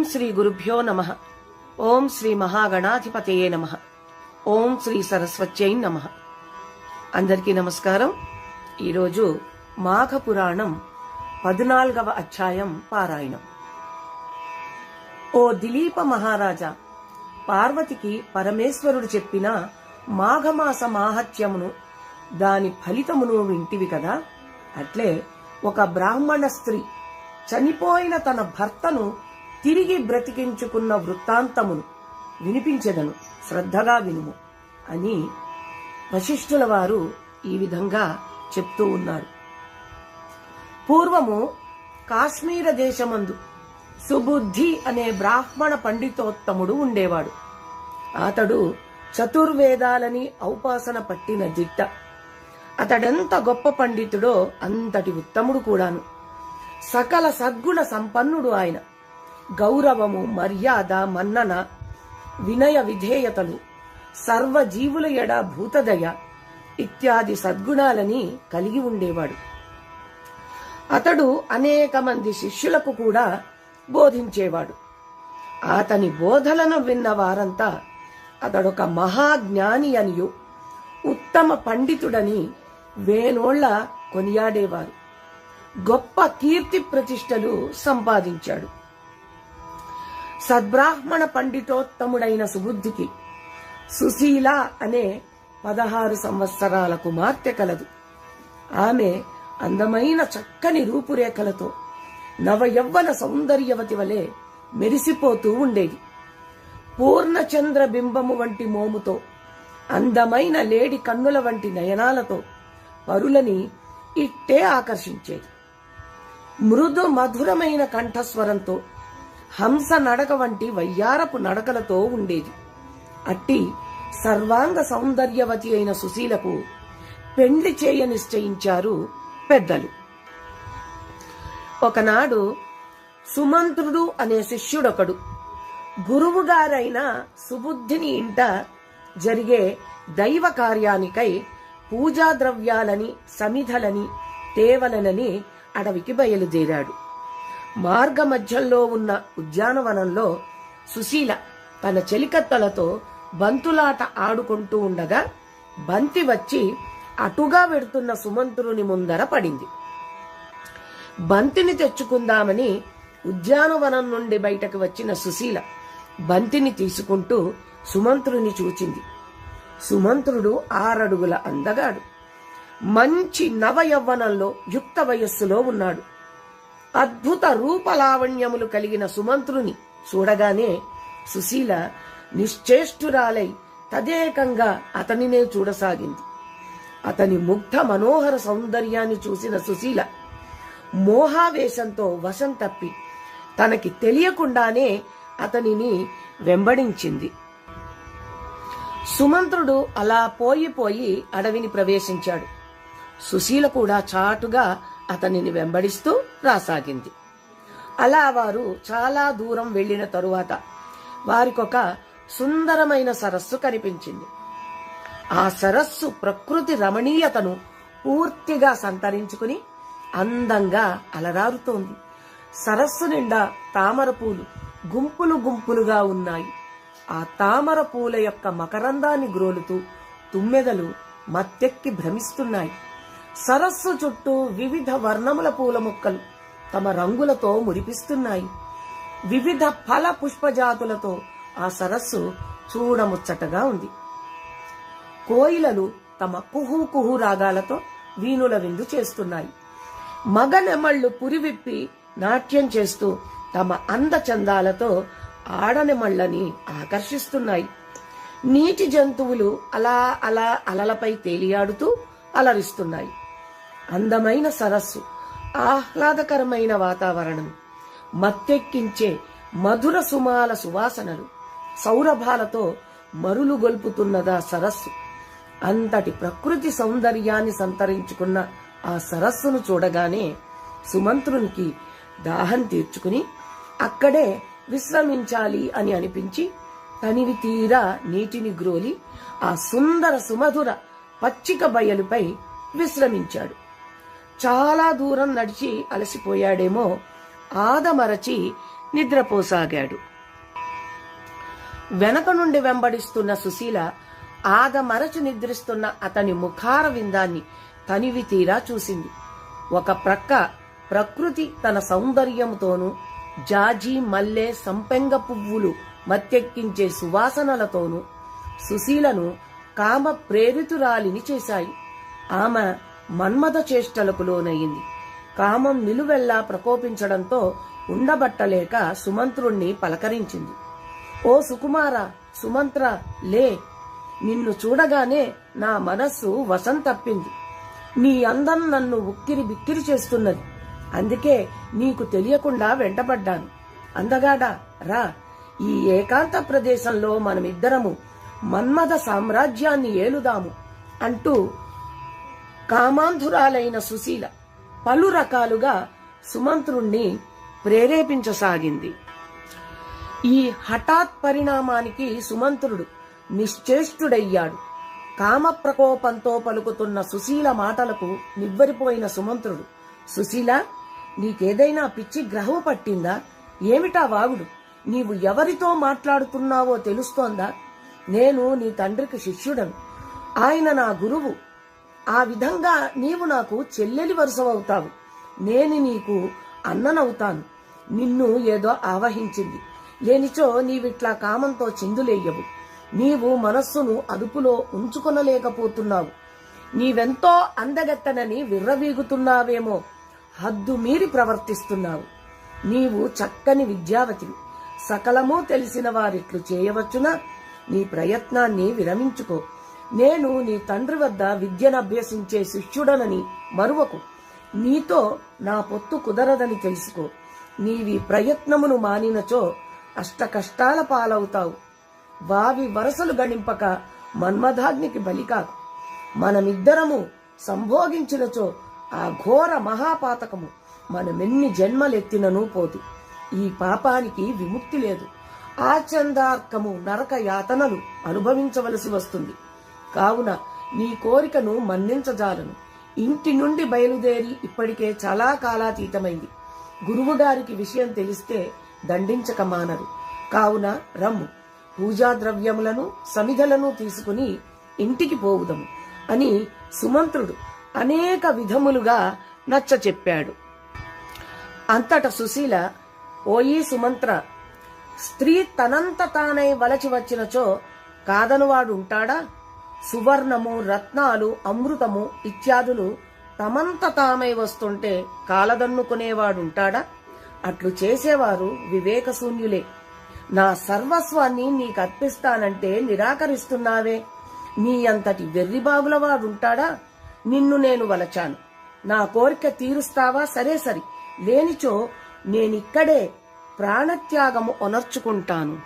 ఓం శ్రీ గురుభ్యో నమ. ఓం శ్రీ మహాగణాధిపతయే నమ. ఓం శ్రీ సరస్వత్యై నమ. అందరికీ నమస్కారం. ఈరోజు మాఘ పురాణం పద్నాలుగవ అధ్యాయం పారాయణం. ఓ దిలీప మహారాజా పార్వతికి పరమేశ్వరుడు చెప్పిన మాఘమాస మాహత్యమును దాని ఫలితమును వింటివి కదా? అట్లే ఒక బ్రాహ్మణ స్త్రీ చనిపోయిన తన భర్తను తిరిగి బ్రతికించుకున్న వృత్తాంతమును వినిపించదను శ్రద్ధగా వినుము అని వశిష్ఠుల వారు ఈ విధంగా చెప్తూ ఉన్నారు. పూర్వము కాశ్మీర దేశమందు సుబుద్ధి అనే బ్రాహ్మణ పండితోత్తముడు ఉండేవాడు. అతడు చతుర్వేదాలని ఔపాసన పట్టిన దిట్ట. అతడెంత గొప్ప పండితుడో అంతటి ఉత్తముడు కూడాను. సకల సద్గుణ సంపన్నుడు ఆయన. గౌరవము మర్యాద మన్నన వినయ విధేయతలు సర్వజీవుల ఎడ భూతదయ ఇత్యాది సద్గుణాలని కలిగి ఉండేవాడు. అతడు అనేక మంది శిష్యులకు కూడా బోధించేవాడు. అతని బోధలను విన్న వారంతా అతడొక మహాజ్ఞాని అనియు ఉత్తమ పండితుడని వేనోళ్ళ కొనియాడేవారు. గొప్ప కీర్తి ప్రతిష్టలు సంపాదించాడు. సద్బ్రాహ్మణ పండితోత్తముడైన సుబుద్ధికి సుశీల అనే పదహారు సంవత్సరాల కుమార్తె కలదు. ఆమె అందమైన చక్కని రూపురేఖలతో నవయవ్వన సౌందర్యవతి వలె మెరిసిపోతూ ఉండేది. పూర్ణచంద్ర బింబము వంటి మోముతో అందమైన లేడి కన్నుల వంటి నయనాలతో పరులని ఇట్టే ఆకర్షించేది. మృదు మధురమైన కంఠస్వరంతో హంస నడక వంటి వయ్యారపు నడకలతో ఉండేది. అట్టి సర్వాంగ సౌందర్యవతి అయిన సుశీలకు పెండ్లి చేయ నిశ్చయించారు పెద్దలు. ఒకనాడు సుమంత్రుడు అనే శిష్యుడొకడు గురువుగారైన సుబుద్ధిని ఇంట జరిగే దైవ కార్యానికై పూజా ద్రవ్యాలని సమిధలని తేవలనని అడవికి బయలుదేరాడు. మార్గ మధ్యంలో ఉన్న ఉద్యానవనంలో సుశీల తన చెలికత్తలతో బంతులాట ఆడుకుంటూ ఉండగా బంతి వచ్చి అటుగా వెడుతున్న సుమంతురుని ముందర పడింది. బంతిని తెచ్చుకుందామని ఉద్యానవనం నుండి బయటకు వచ్చిన సుశీల బంతిని తీసుకుంటూ సుమంత్రుని చూచింది. సుమంత్రుడు ఆరడుగుల అందగాడు. మంచి నవయవ్వనంలో యుక్త వయస్సులో ఉన్నాడు. అద్భుత రూపలావణ్యములు కలిగిన సుమంత్రుని చూడగానే సుశీల నిశ్చేష్టురాలై తదేకంగా అతనినే చూడసాగింది. అతని ముగ్ధ మనోహర సౌందర్యాన్ని చూసిన సుశీల మోహావేశంతో వశం తప్పి తనకి తెలియకుండానే అతనిని వెంబడించింది. సుమంత్రుడు అలా పోయిపోయి అడవిని ప్రవేశించాడు. సుశీల కూడా చాటుగా అతనిని వెంబడిస్తూ రాసాగింది. అలా వారు చాలా దూరం వెళ్ళిన తరువాత వారికొక సుందరమైన సరస్సు కనిపించింది. ఆ సరస్సు ప్రకృతి రమణీయతను పూర్తిగా సంతరించుకుని అందంగా అలరారుతోంది. సరస్సు నిండా తామర పూలు గుంపులు గుంపులుగా ఉన్నాయి. ఆ తామర పూల యొక్క మకరందాన్ని గ్రోలుతూ తుమ్మెదలు మత్తెక్కి భ్రమిస్తున్నాయి. సరస్సు చుట్టూ వివిధ వర్ణముల పూల మొక్కలు తమ రంగులతో మురిపిస్తున్నాయి. వివిధ ఫల పుష్పజాతులతో ఆ సరస్సు చూడముచ్చటగా ఉంది. కోయిలలు తమ కుహు కుహు రాగాలతో వీణుల విందు చేస్తున్నాయి. మగ నెమళ్ళు పురివిప్పి నాట్యం చేస్తూ తమ అందచందాలతో ఆడనెమళ్ళని ఆకర్షిస్తున్నాయి. నీటి జంతువులు అలా అలా అలలపై తేలియాడుతూ అలరిస్తున్నాయి. అందమైన సరస్సు ఆహ్లాదకరమైన వాతావరణం మత్తెక్కించే మధుర సుమాల సువాసనలు సౌరభాలతో మరులు గొల్పుతున్నదా సరస్సు. అంతటి ప్రకృతి సౌందర్యాన్ని సంతరించుకున్న ఆ సరస్సును చూడగానే సుమంత్రునికి దాహం తీర్చుకుని అక్కడే విశ్రమించాలి అని అనిపించి తనివి తీరా నీటిని గ్రోలి ఆ సుందర సుమధుర పచ్చిక బయలుపై విశ్రమించాడు. చాలా దూరం నడిచి అలసిపోయాడేమో ఆదమరచి నిద్రపోసాగాడు. వెనక నుండి వెంబడిస్తున్న సుశీల ఆదమరచి నిద్రిస్తున్న అతని ముఖార విందాన్ని తనివి తీరా చూసింది. ఒక ప్రక్క ప్రకృతి తన సౌందర్యంతోనూ జాజి మల్లె సంపెంగ పువ్వులు మత్తెక్కించే సువాసనలతోనూ సుశీలను కామ ప్రేరితురాలిని చేశాయి. ఆమె మన్మథ చేష్టలకు లోనయ్యింది కామం నిలువెల్లా ప్రకోపించడంతో ఉండబట్టలేక సుమంత్రుణ్ణి పలకరించింది. ఓ సుకుమార సుమంత్ర లే. నిన్ను చూడగానే నా మనస్సు వశం తప్పింది. నీ అందం నన్ను ఉక్కిరి బిక్కిరి చేస్తున్నది. అందుకే నీకు తెలియకుండా వెంటబడ్డాను. అందగాడా రా. ఈ ఏకాంత ప్రదేశంలో మనమిద్దరము మన్మథ సామ్రాజ్యాన్ని ఏలుదాము అంటూ కామాంధురాలైన సుశీల పలు రకాలుగా సుమంత్రుణ్ణి ప్రేరేపించసాగింది. ఈ హఠాత్ పరిణామానికి సుమంత్రుడు నిశ్చేష్టుడయ్యాడు. కామ ప్రకోపంతో పలుకుతున్న సుశీల మాటలకు నివ్వరిపోయిన సుమంత్రుడు సుశీల నీకేదైనా పిచ్చి గ్రహం పట్టిందా? ఏమిటా వాగుడు? నీవు ఎవరితో మాట్లాడుతున్నావో తెలుస్తోందా? నేను నీ తండ్రికి శిష్యుడను. ఆయన నా గురువు. ఆ విధంగా నీవు నాకు చెల్లెలి వరుసవవుతావు. నేను నీకు అన్ననవుతాను. నిన్ను ఏదో ఆవహించింది. లేనిచో నీవిట్లా కామంతో చిందులేయవు. నీవు మనస్సును అదుపులో ఉంచుకొనలేకపోతున్నావు. నీవెంతో అందగత్తనని విర్రవీగుతున్నావేమో హద్దు మీరి ప్రవర్తిస్తున్నావు. నీవు చక్కని విద్యావతివి. సకలము తెలిసిన వారిట్లు చేయవచ్చునా? నీ ప్రయత్నాన్ని విరమించుకో. నేను నీ తండ్రి వద్ద విద్యను అభ్యసించే శిష్యుడనని మరువకు. నీతో నా పొత్తు కుదరదని తెలుసుకో. నీవి ప్రయత్నమును మానినచో అష్ట కష్టాల పాలవుతావు. వావి వరసలు గణింపక మన్మధాగ్నికి బలికాదు. మనమిద్దరము సంభోగించినచో ఆ ఘోర మహాపాతకము మనమెన్ని జన్మలెత్తిననూ పోదు. ఈ పాపానికి విముక్తి లేదు. ఆచందార్కము నరక యాతనలు అనుభవించవలసి వస్తుంది. కావున నీ కోరికను మన్నించజాలను. ఇంటి నుండి బయలుదేరి ఇప్పటికే చాలా కాలాతీతమైంది. గురువుగారికి విషయం తెలిస్తే దండించక మానరు. కావున రమ్ము. పూజా ద్రవ్యములను సమిధలను తీసుకుని ఇంటికి పోవుదము అని సుమంత్రుడు అనేక విధములుగా నచ్చ చెప్పాడు. అంతట సుశీల ఓయి సుమంత్ర స్త్రీ తనంత తానై వలచి వచ్చినచో కాదనువాడు ఉంటాడా? సువర్ణము రత్నాలు అమృతము ఇత్యాదులు తమంత తామై వస్తుంటే కాలదన్నుకునేవాడుంటాడా? అట్లు చేసేవారు వివేకశూన్యులే. నా సర్వస్వాన్ని నీకు అర్పిస్తానంటే నిరాకరిస్తున్నావే. నీ అంతటి వెర్రిబాగులవాడుంటాడా నిన్ను నేను వలచాను. నా కోరిక తీరుస్తావా? సరే సరి. లేనిచో నేనిక్కడే ప్రాణత్యాగము ఒనర్చుకుంటాను.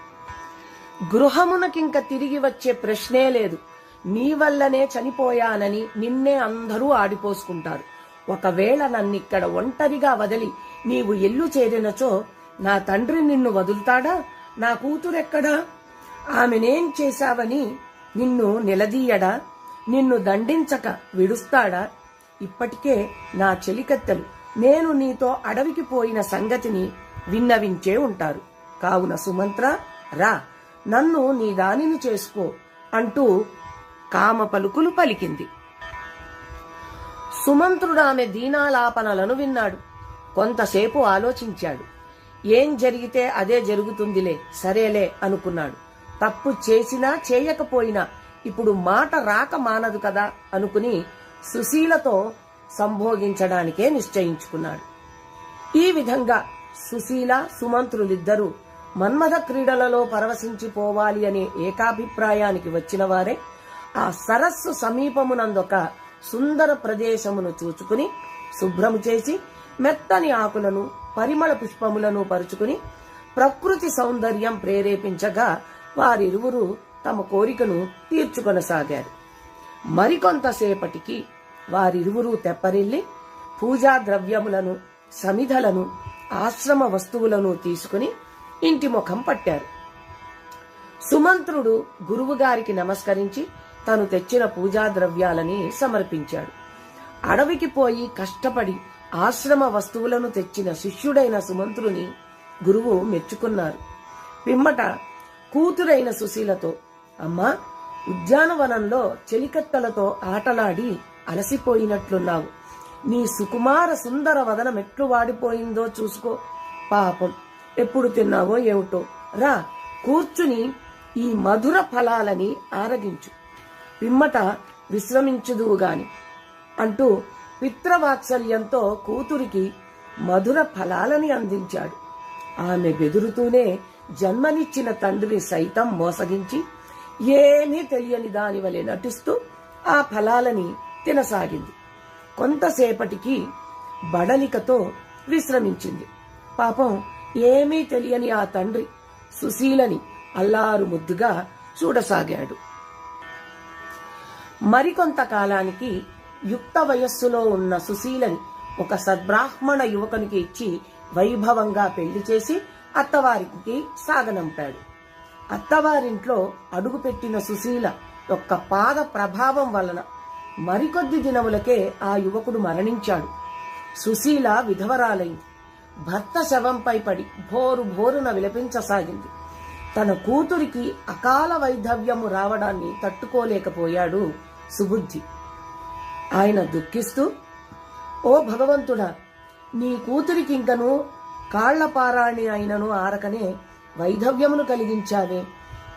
గృహమునకింక తిరిగి వచ్చే ప్రశ్నే లేదు. నీ వల్లనే చనిపోయానని నిన్నే అందరూ ఆడిపోసుకుంటారు. ఒకవేళ నన్నిక్కడ ఒంటరిగా వదిలి నీవు ఎల్లు చేరినచో నా తండ్రి నిన్ను వదులుతాడా? నా కూతురెక్కడా? ఆమెనేం చేశావని నిన్ను నిలదీయడా? నిన్ను దండించక విడుస్తాడా? ఇప్పటికే నా చెలికత్తెలు నేను నీతో అడవికి పోయిన సంగతిని విన్నవించే ఉంటారు. కావున సుమంత్ర రా నన్ను నీ దానిని చేసుకో అంటూ కామ పలుకులు పలికింది. సుమంత్రుడు ఆమె దీనాలాపనలను విన్నాడు. కొంతసేపు ఆలోచించాడు. ఏం జరిగితే అదే జరుగుతుందిలే సరేలే అనుకున్నాడు. తప్పు చేసినా చేయకపోయినా ఇప్పుడు మాట రాక మానదు కదా అనుకుని సుశీలతో సంభోగించడానికే నిశ్చయించుకున్నాడు. ఈ విధంగా సుశీల సుమంత్రులిద్దరూ మన్మథ క్రీడలలో పరవశించిపోవాలి అనే ఏకాభిప్రాయానికి వచ్చిన వారే ఆ సరస్సు సమీపమునందొక సుందర ప్రదేశమును చూచుకుని శుభ్రము చేసి మెత్తని ఆకులను పరిమళ పుష్పములను పరుచుకుని ప్రకృతి సౌందర్యం ప్రేరేపించగా వారిరువురు తమ కోరికను తీర్చుకొనసాగారు. మరికొంతసేపటికి వారిరువురు తెప్పరిల్లి పూజా ద్రవ్యములను సమిధలను ఆశ్రమ వస్తువులను తీసుకుని ఇంటి ముఖం పట్టారు. సుమంత్రుడు గురువుగారికి నమస్కరించి తను తెచ్చిన పూజా ద్రవ్యాలని సమర్పించాడు. అడవికి పోయి కష్టపడి ఆశ్రమ వస్తువులను తెచ్చిన శిష్యుడైన సుమంత్రుని గురువు మెచ్చుకున్నారు. పిమ్మట కూతురైన సుశీలతో అమ్మా ఉద్యానవనంలో చెలికత్తలతో ఆటలాడి అలసిపోయినట్లున్నావు. నీ సుకుమార సుందర వదనం ఎట్లు వాడిపోయిందో చూసుకో. పాపం ఎప్పుడు తిన్నావో ఏమిటో. రా కూర్చుని ఈ మధుర ఫలాలని ఆరగించు. పిమ్మట విశ్రమించుదువు గాని. అంటూ పిత్రవాత్సల్యంతో కూతురికి మధుర ఫలాలని అందించాడు. ఆమె బెదురుతూనే జన్మనిచ్చిన తండ్రిని సైతం మోసగించి ఏమీ తెలియని దాని వలె నటిస్తూ ఆ ఫలాలని తినసాగింది. కొంతసేపటికి బడలికతో విశ్రమించింది. పాపం ఏమీ తెలియని ఆ తండ్రి సుశీలని అల్లారు ముద్దుగా చూడసాగాడు. మరికొంతకాలానికి యుక్త వయస్సులో ఉన్న సుశీలని ఒక సద్బ్రాహ్మణ యువకునికి ఇచ్చి వైభవంగా పెళ్ళి చేసి అత్తవారికి సాగనంపాడు. అత్తవారింట్లో అడుగుపెట్టిన సుశీల యొక్క పాద ప్రభావం వలన మరికొద్ది దినములకే ఆ యువకుడు మరణించాడు. సుశీల విధవరాలైంది. భర్త శవంపై పడి భోరు భోరున విలపించసాగింది. తన కూతురికి అకాల వైధవ్యము రావడాన్ని తట్టుకోలేకపోయాడు సుబుద్ధి. ఆయన దుఃఖిస్తూ ఓ భగవంతుడా నీ కూతురికింకను కాళ్ళపారాణి అయినను ఆరకనే వైధవ్యమును కలిగించావే.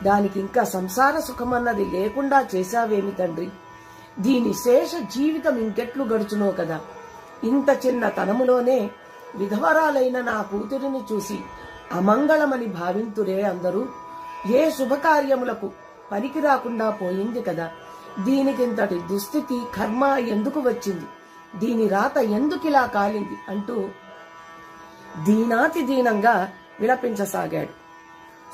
దానికి ఇంకా సంసార సుఖమన్నది లేకుండా చేశావేమి తండ్రి? దీని శేష జీవితం ఇంకెట్లు గడుచునో కదా? ఇంత చిన్న తనములోనే విధవరాలైన నా కూతురిని చూసి అమంగళమని భావింతురే అందరూ. ఏ శుభకార్యములకు పనికి రాకుండా పోయింది కదా. దీనికింతటి దుస్థితి కర్మ ఎందుకు వచ్చింది? దీని రాత ఎందుకిలా కాలింది? అంటూ దీనాతి దీనంగా విలపించసాగాడు.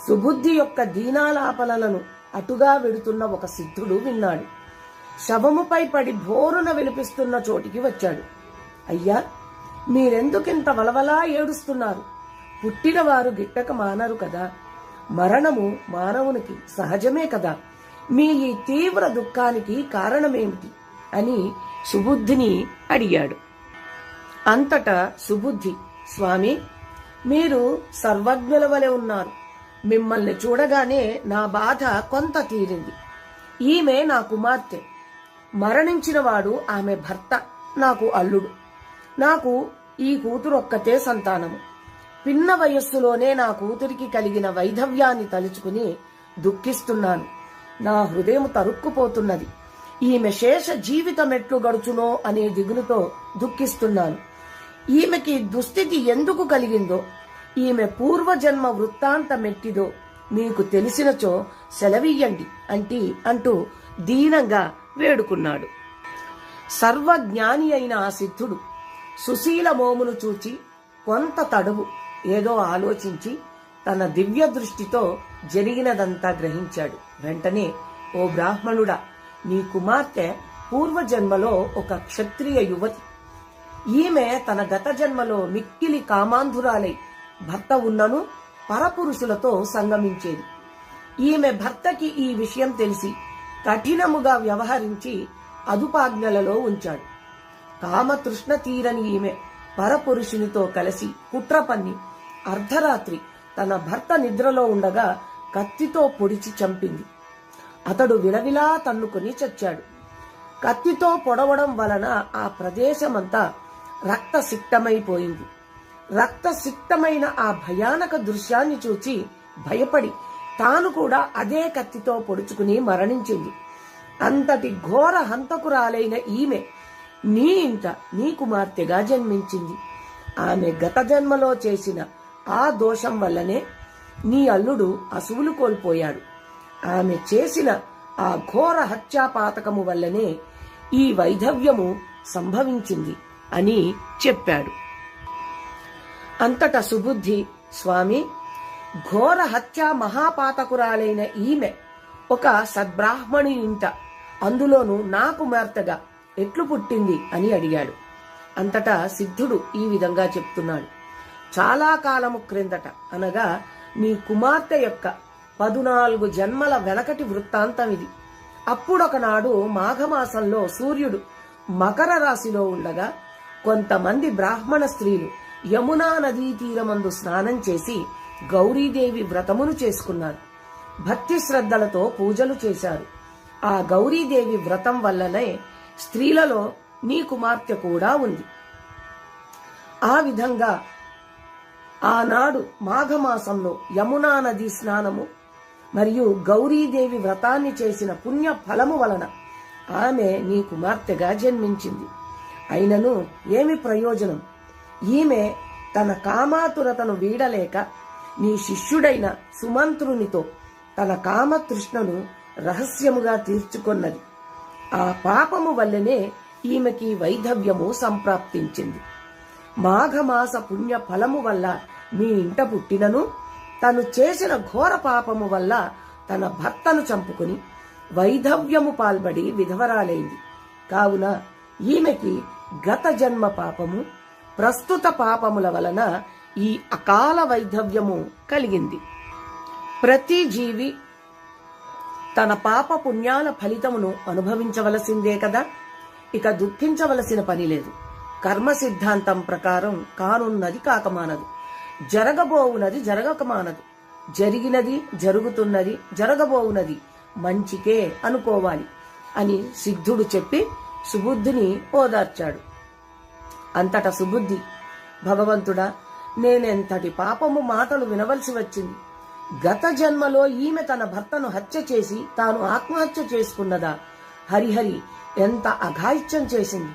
సుబుద్ధి యొక్క దీనాలాపనలను అటుగా విడుతున్న ఒక సిద్ధుడు విన్నాడు. శవముపై పడి భోరున విలిపిస్తున్న చోటికి వచ్చాడు. అయ్యా మీరెందుకింత వలవలా ఏడుస్తున్నారు? పుట్టినవారు గిట్టక మానరు కదా. మరణము మానవునికి సహజమే కదా. మీ ఈ తీవ్ర దుఃఖానికి కారణమేమిటి? అని సుబుద్ధిని అడిగాడు. అంతటా సుబుద్ధి స్వామి మీరు సర్వజ్ఞుల వలె ఉన్నారు. మిమ్మల్ని చూడగానే నా బాధ కొంత తీరింది. ఈమె నా కుమార్తె. మరణించినవాడు ఆమె భర్త నాకు అల్లుడు. నాకు ఈ కూతురు ఒక్కతే సంతానము. పిన్న వయస్సులోనే నా కూతురికి కలిగిన వైధవ్యాన్ని తలుచుకుని దుఃఖిస్తున్నాను. నా హృదయం తరుక్కుపోతున్నది. ఈమె శేష జీవితం ఎట్లు గడుచునో అనే దిగులుతో దుఃఖిస్తున్నాను. ఈమెకి దుస్థితి ఎందుకు కలిగిందో ఈమె పూర్వజన్మ వృత్తాంతమెట్టిదో మీకు తెలిసినచో సెలవియ్యండి అంటి అంటూ దీనంగా వేడుకున్నాడు. సర్వజ్ఞాని అయిన ఆ సిద్ధుడు సుశీల మోమును చూచి కొంత తడువు. ఏదో ఆలోచించి తన దివ్య దృష్టితో జరిగినదంతా గ్రహించాడు. వెంటనే ఓ బ్రాహ్మణుడా నీ కుమార్తె పూర్వజన్మలో ఒక క్షత్రియ యువతి. ఈమె తన గత జన్మలో మిక్కిలి కామాంధురాలై భర్త ఉన్నను పరపురుషులతో సంగమించేది. ఈమె భర్తకి ఈ విషయం తెలిసి కఠినముగా వ్యవహరించి అదుపాజ్ఞలలో ఉంచాడు. కామతృష్ణ తీరని ఈమె పరపురుషునితో కలిసి కుట్ర పన్ని అర్ధరాత్రి తన భర్త నిద్రలో ఉండగా కత్తితో పొడిచి చంపింది. అతడు విలవిలా తన్నుకొని చచ్చాడు. కత్తితో పొడవడం వలన ఆ ప్రదేశమంతా రక్తసిక్తమైపోయింది. రక్తసిక్తమైన ఆ భయానక దృశ్యాన్ని చూచి భయపడి తాను కూడా అదే కత్తితో పొడుచుకుని మరణించింది. అంతటి ఘోర హంతకురాలైన ఈమె నీ ఇంట నీ కుమార్తెగా జన్మించింది. ఆమె గత జన్మలో చేసిన ఆ దోషం వల్లనే నీ అల్లుడు అసువులు కోల్పోయాడు. ఆమె చేసిన ఆ ఘోర హత్యాపాతకము వల్లనే ఈ వైధవ్యము సంభవించింది అని చెప్పాడు. అంతటా సుబుద్ధి స్వామి ఘోర హత్యా మహాపాతకురాలైన ఈమె ఒక సద్బ్రాహ్మణి ఇంట అందులోనూ నా కుమార్తెగా ఎట్లు పుట్టింది అని అడిగాడు. అంతటా సిద్ధుడు ఈ విధంగా చెప్తున్నాడు. చాలా కాలము క్రిందట అనగా నీ కుమార్తె యొక్క పదునాలుగు జన్మల వెనకటి వృత్తాంతం ఇది. అప్పుడొకనాడు మాఘమాసంలో సూర్యుడు మకర రాశిలో ఉండగా కొంతమంది బ్రాహ్మణ స్త్రీలు యమునా నదీ తీరమందు స్నానం చేసి గౌరీదేవి వ్రతమును చేసుకున్నారు. భక్తి శ్రద్ధలతో పూజలు చేశారు. ఆ గౌరీదేవి వ్రతం వల్లనే స్త్రీలలో నీ కుమార్తె కూడా ఉంది. ఆ విధంగా ఆనాడు మాఘమాసంలో యమునా నది స్నానము మరియు గౌరీదేవి వ్రతాన్ని చేసిన పుణ్య ఫలము వలన ఆమె నీ కుమార్తెగా జన్మించింది. అయినను ఏమి ప్రయోజనం? ఈమె తన కామాతురతను వీడలేక నీ శిష్యుడైన సుమంత్రునితో తన కామతృష్ణను రహస్యముగా తీర్చుకొన్నది. ఆ పాపము వల్లనే ఈమెకి వైధవ్యము సంప్రాప్తించింది. మాఘమాస పుణ్య ఫలము వల్ల మీ ఇంట పుట్టినను తను చేసిన ఘోర పాపము వల్ల తన భర్తను చంపుకుని వైధవ్యము పాల్పడి విధవరాలైంది. కావున ఈమెకి గత జన్మ పాపము ప్రస్తుత పాపముల వలన ఈ అకాల వైధవ్యము కలిగింది. ప్రతి జీవి తన పాప పుణ్యాల ఫలితమును అనుభవించవలసిందే కదా? ఇక దుఃఖించవలసిన పని లేదు. కర్మ సిద్ధాంతం ప్రకారం కానున్నది కాకమానదు. జరగబోవునది జరగకమానదు. జరిగినది జరుగుతున్నది జరగబోవునది. మంచికే అనుకోవాలి అని సిద్ధుడు చెప్పి సుబుద్ధిని ఓదార్చాడు. అంతటా సుబుద్ధి భగవంతుడా నేనెంతటి పాపము మాటలు వినవలసి వచ్చింది. గత జన్మలో ఈమె తన భర్తను హత్య చేసి తాను ఆత్మహత్య చేసుకున్నదా? హరిహరి ఎంత అఘాయిత్యం చేసింది.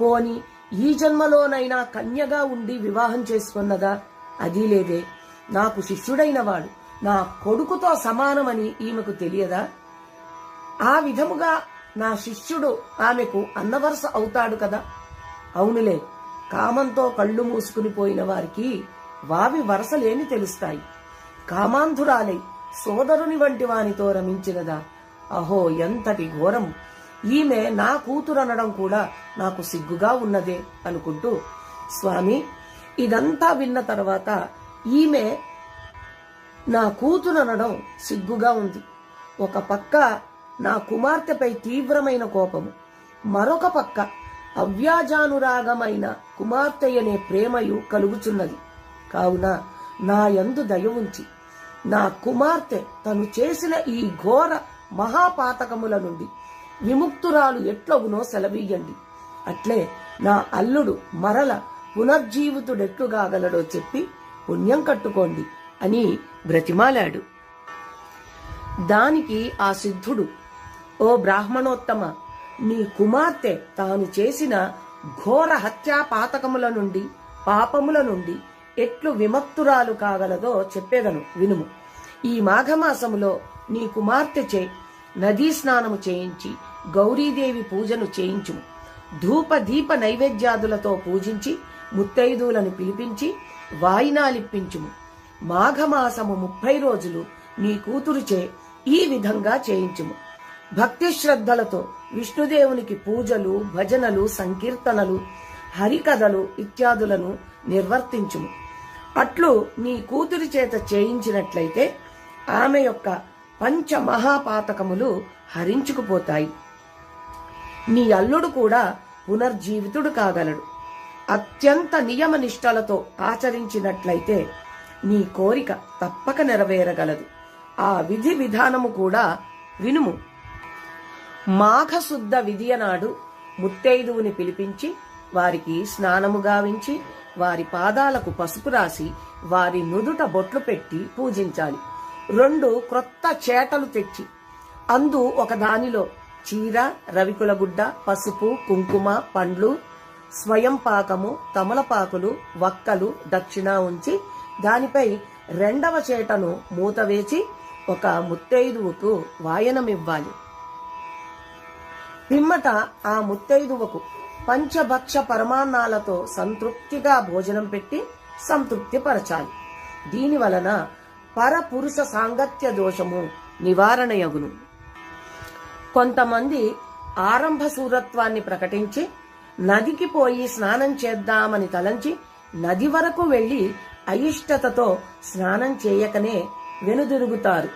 పోని ఈ జన్మలోనైనా కన్యగా ఉండి వివాహం చేసుకున్నదా? అది లేదే. నాకు శిష్యుడైన వాడు. నా కొడుకుతో సమానమని ఈమెకు తెలియదా? ఆ విధముగా నా శిష్యుడు ఆమెకు అన్నవరస అవుతాడు కదా? అవునులే. కామంతో కళ్ళు మూసుకుని పోయిన వారికి వావి వరసలేని తెలుస్తాయి. కామాంధురాలై సోదరుని వంటి వానితో రమించినదా? అహో ఎంతటి ఘోరం! ఈమె నా కూతురనడం కూడా నాకు సిగ్గుగా ఉన్నదే అనుకుంటూ స్వామి ఇదంతా విన్న తర్వాత ఈమె నా కూతురనడం సిగ్గుగా ఉంది. ఒక పక్క నా కుమార్తెపై తీవ్రమైన కోపము మరొక పక్క అవ్యాజానురాగమైన కుమార్తె అనే ప్రేమయు కలుగుచున్నది. కావున నా యందు దయ ఉంచి నా కుమార్తె తను చేసిన ఈ ఘోర మహాపాతకముల నుండి విముక్తురాలు ఎట్లగునో సెలవీయండి. అట్లే నా అల్లుడు మరల పునర్జీవితుడెట్లుగాగలడో చెప్పి పుణ్యం కట్టుకోండి అని బ్రతిమాలాడు. దానికి ఆ సిద్ధుడు ఓ బ్రాహ్మణోత్తమ నీ కుమార్తె తాను చేసిన ఘోర హత్యా పాతకముల నుండి పాపముల నుండి ఎట్లు విముక్తురాలు కాగలదో చెప్పేదను వినుము. ఈ మాఘమాసములో నీ కుమార్తె చే నదీ స్నానము చేయించి గౌరీదేవి పూజను చేయించుము. ధూప దీప నైవేద్యాదులతో పూజించి ముత్తైదువులను పిలిపించి వాయినాలిప్పించుము. మాఘమాసము ముప్పై రోజులు నీ కూతురుచే ఈ విధంగా చేయించుము. భక్తి శ్రద్ధలతో విష్ణుదేవునికి పూజలు భజనలు సంకీర్తనలు హరికథలు ఇత్యాదులను నిర్వర్తించుము. అట్లు నీ కూతురి చేత చేయించినట్లయితే ఆమె యొక్క పంచ మహాపాతకములు హరించుకుపోతాయి. నీ అల్లుడు కూడా పునర్జీవితుడు కాగలడు. అత్యంత నియమ నిష్టలతో ఆచరించినట్లయితే నీ కోరిక తప్పక నెరవేరగలదు. ఆ విధి విధానము కూడా వినుము. మాఘశుద్ధ విధియనాడు ముత్తైదువుని పిలిపించి వారికి స్నానము గావించి వారి పాదాలకు పసుపు రాసి వారి నుదుట బొట్లు పెట్టి పూజించాలి. రెండు క్రొత్త చేటలు తెచ్చి అందు ఒక దానిలో చీర రవికుల గుడ్డ పసుపు కుంకుమ పండ్లు స్వయం పాకము తమలపాకులు వక్కలు దక్షిణ ఉంచి దానిపై రెండవ చేటను మూత వేచి ఒక ముత్తైదువుకు వాయనమివ్వాలి. పిమ్మట ఆ ముత్తైదువకు పంచభక్ష పరమాన్నాలతో సంతృప్తిగా భోజనం పెట్టి సంతృప్తిపరచాలి. దీని వలన పరపురుష సాంగత్య దోషము నివారణయగును. కొంతమంది ఆరంభ శూరత్వాన్ని ప్రకటించి నదికి పోయి స్నానం చేద్దామని తలంచి నది వరకు వెళ్ళి అయిష్టతతో స్నానం చేయకనే వెనుదిరుగుతారు.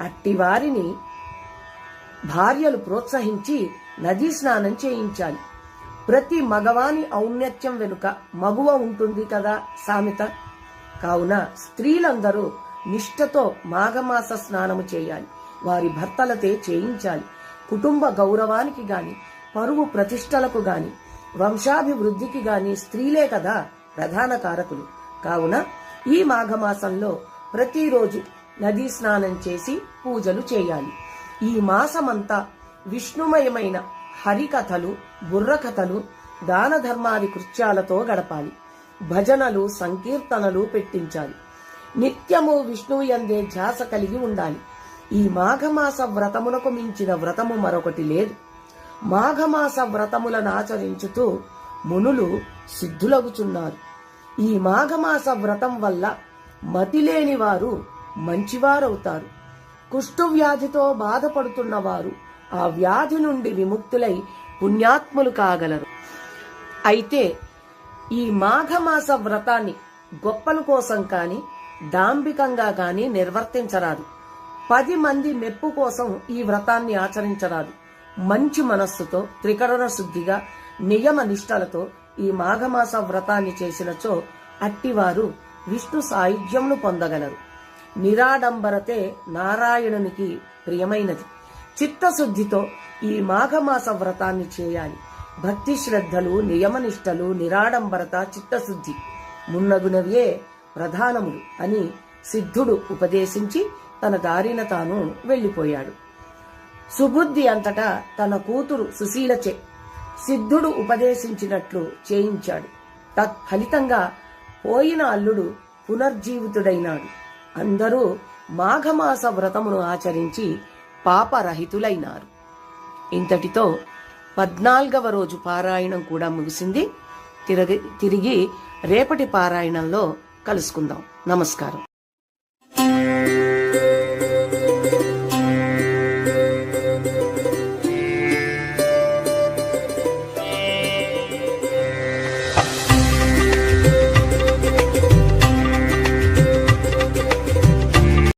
అట్టివారిని భార్యలు ప్రోత్సహించి నదీ స్నానం చేయించాలి. ప్రతి మగవాని ఔన్నత్యం వెనుక మగువ ఉంటుంది కదా సామెత. కావున స్త్రీలందరూ నిష్ఠతో మాఘమాస స్నానము చేయాలి. వారి భర్తలతే చేయించాలి. కుటుంబ గౌరవానికి గాని పరువు ప్రతిష్టలకు గాని వంశాభివృద్ధికి గాని స్త్రీలే కదా ప్రధాన కారకులు. కావున ఈ మాఘమాసంలో ప్రతిరోజు నదీ స్నానం చేసి పూజలు చేయాలి. ఈ మాసమంతా విష్ణుమయమైన హరికథలు బుర్రకథలు దాన ధర్మాది కృత్యాలతో గడపాలి. భజనలు సంకీర్తనలు పెట్టించాలి. నిత్యము విష్ణువు ఎందే ధ్యాస కలిగి ఉండాలి. ఈ మాఘమాస వ్రతమునకు మించిన వ్రతము మరొకటి లేదు. మాఘమాస వ్రతములను ఆచరించుతూ మునులు సిద్ధులగుచున్నారు. ఈ మాఘమాస వ్రతం వల్ల మతిలేని వారు మంచివారవుతారు. కుష్ఠవ్యాధితో బాధపడుతున్న వారు ఆ వ్యాధి నుండి విముక్తులై పుణ్యాత్ములు కాగలరు. అయితే ఈ మాఘమాస వ్రతాన్ని గొప్పల కోసం కాని దాంభికంగా కాని నిర్వర్తించరాదు. పది మంది మెప్పు కోసం ఈ వ్రతాన్ని ఆచరించరాదు. మంచి మనస్సుతో త్రికరణ శుద్ధిగా నియమ నిష్టలతో ఈ మాఘమాస వ్రతాన్ని చేసినచో అట్టివారు విష్ణు సాయుధ్యమును పొందగలరు. నిరాడంబరతే నారాయణునికి ప్రియమైనది. చిత్తశుద్ధితో ఈ మాఘమాస వ్రతాన్ని చేయాలి. భక్తి శ్రద్ధలు నియమనిష్టలు నిరాడంబరత చిత్తశుద్ధి మున్నగునవే ప్రధానములు అని సిద్ధుడు ఉపదేశించి తన దారిన తాను వెళ్ళిపోయాడు సుబుద్ధి అంతటా తన కూతురు సుశీలచే సిద్ధుడు ఉపదేశించినట్లు చేయించాడు. తత్ఫలితంగా పోయిన అల్లుడు పునర్జీవితుడైనాడు. అందరూ మాఘమాస వ్రతమును ఆచరించి పాపరహితులైనారు. ఇంతటితో పద్నాల్గవ రోజు పారాయణం కూడా ముగిసింది. తిరిగి తిరిగి రేపటి పారాయణంలో కలుసుకుందాం. నమస్కారం.